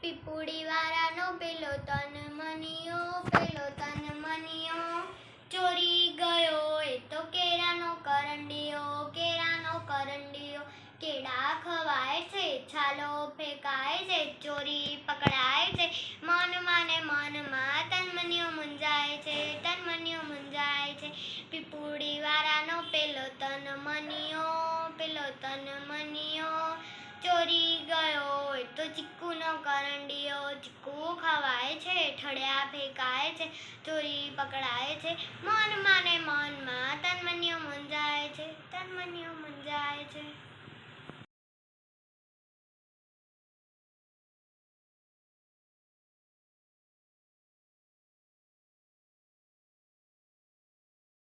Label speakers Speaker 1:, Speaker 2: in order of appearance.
Speaker 1: પીપુડી વાળાનો પેલો તન મનિયો, પેલો તન મનિયો. ચોરી ગયો એ તો કેરાનો કરંડિયો કેરાનો કરંડિયો. કેળા ખવાય છે, છાલો ફેંકાય છે, ચોરી પકડાય છે. મનમાં ને મનમાં તનમનિયો મુંજાય છે તનમનિયો મુંજાય છે. પીપુડી વાળાનો પેલો તન મનિયો, પેલો તન મનિયો. એ કરંડીઓ ચીકુ ખવાય છે, ઠળિયા ફેંકાય છે, ચોરી પકડાય છે મનમાં ને મનમાં તન્મનિયો મુંજાય છે, તન્મનિયો મુંજાય છે.